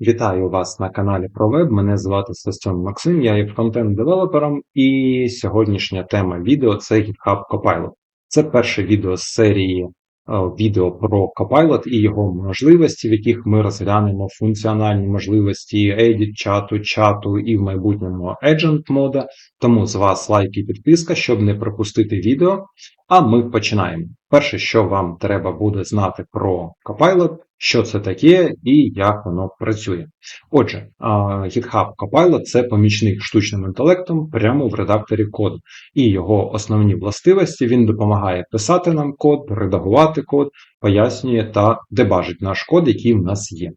Вітаю вас на каналі ProWeb. Мене звати Сестьон Максим, я є фронтенд-девелопером, і сьогоднішня тема відео це GitHub Copilot. Це перше відео з серії е, відео про Copilot і його можливості, в яких ми розглянемо функціональні можливості edit чату, чату і в майбутньому agent мода. Тому з вас лайк і підписка, щоб не пропустити відео. А ми починаємо. Перше, що вам треба буде знати про Copilot, що це таке і як воно працює. Отже, GitHub Copilot це помічник штучним інтелектом прямо в редакторі коду. І його основні властивості він допомагає писати нам код, редагувати код, пояснює та дебажить наш код, який в нас є.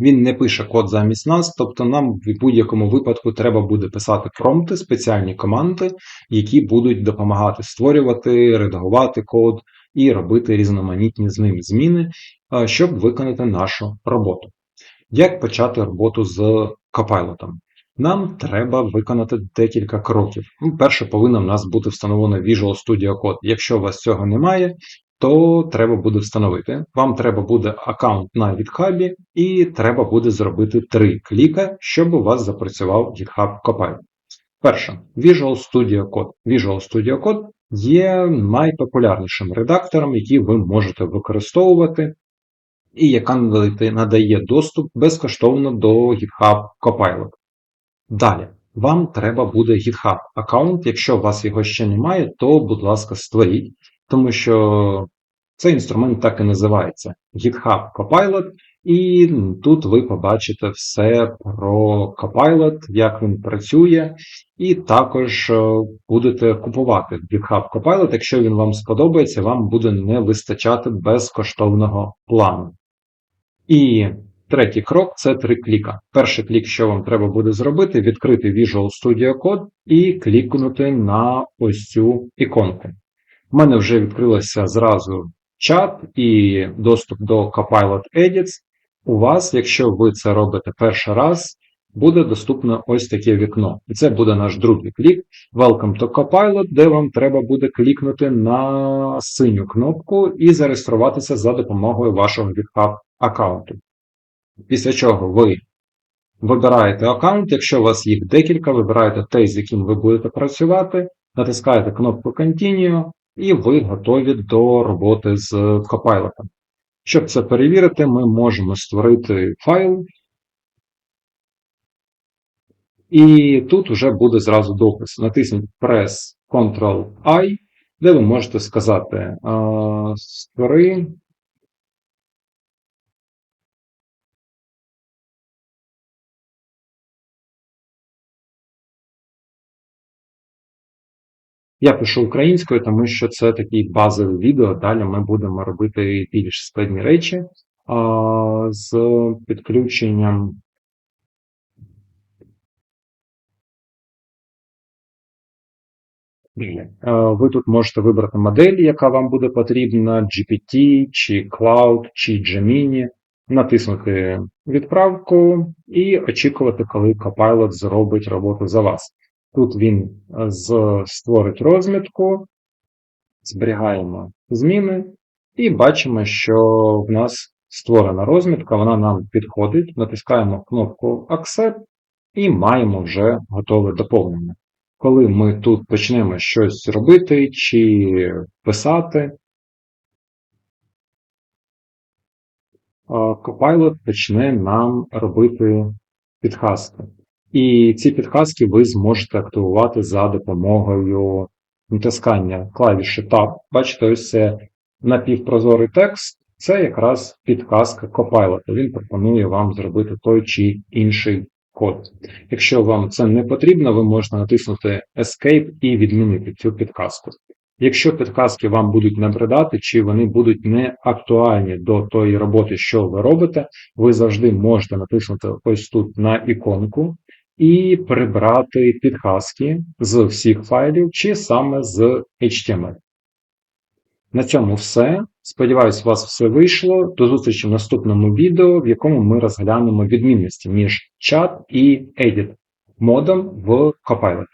Він не пише код замість нас, тобто нам в будь-якому випадку треба буде писати промпти, спеціальні команди, які будуть допомагати створювати, редагувати код і робити різноманітні з ним зміни, щоб виконати нашу роботу. Як почати роботу з Copilot? Нам треба виконати декілька кроків. Ну, Перше, повинно в нас бути встановлено Visual Studio Code. Якщо у вас цього немає, то треба буде встановити. Вам треба буде аккаунт на GitHub, і треба буде зробити три кліка, щоб у вас запрацював GitHub Copilot. Перше, Visual Studio Code. Visual Studio Code є найпопулярнішим редактором, який ви можете використовувати, і яка надає доступ безкоштовно до GitHub Copilot. Далі, вам треба буде GitHub аккаунт. Якщо у вас його ще немає, то, будь ласка, створіть тому що цей інструмент так і називається GitHub Copilot, і тут ви побачите все про Copilot, як він працює, і також е, будете купувати GitHub Copilot, якщо він вам сподобається, вам буде не вистачати безкоштовного плану. І третій крок це три кліка. Перший клік, що вам треба буде зробити, відкрити Visual Studio Code і клікнути на ось цю іконку. У мене вже відкрилося зразу чат і доступ до Copilot Edits. У вас, якщо ви це робите перший раз, буде доступно ось таке вікно. І це буде наш другий клік. Welcome to Copilot, де вам треба буде клікнути на синю кнопку і зареєструватися за допомогою вашого GitHub аккаунту. Після чого ви вибираєте аккаунт, якщо у вас їх декілька, вибираєте той, з яким ви будете працювати, натискаєте кнопку Continue і ви готові до роботи з Copilot. Щоб це перевірити, ми можемо створити файл. І тут вже буде зразу допис. Натисніть Press Ctrl-I, де ви можете сказати створи Я пишу українською, тому що це такий базовий відео. Далі ми будемо робити більш складні речі а, з підключенням. Ви тут можете вибрати модель, яка вам буде потрібна: GPT, чи Cloud, чи Gemini, натиснути відправку і очікувати, коли Copilot зробить роботу за вас. Тут він е, створить розмітку, зберігаємо зміни, і бачимо, що в нас створена розмітка, вона нам підходить, натискаємо кнопку Accept і маємо вже готове доповнення. Коли ми тут почнемо щось робити чи писати, е, Copilot почне нам робити підказки. І ці підказки ви зможете активувати за допомогою натискання клавіші Tab. Бачите, ось це напівпрозорий текст. Це якраз підказка Copilot. Він пропонує вам зробити той чи інший код. Якщо вам це не потрібно, ви можете натиснути Escape і відмінити цю підказку. Якщо підказки вам будуть набридати, чи вони будуть не актуальні до тої роботи, що ви робите, ви завжди можете натиснути ось тут на іконку і прибрати підказки з всіх файлів, чи саме з HTML. На цьому все. Сподіваюсь, у вас все вийшло. До зустрічі в наступному відео, в якому ми розглянемо відмінності між чат і edit модом в Copilot.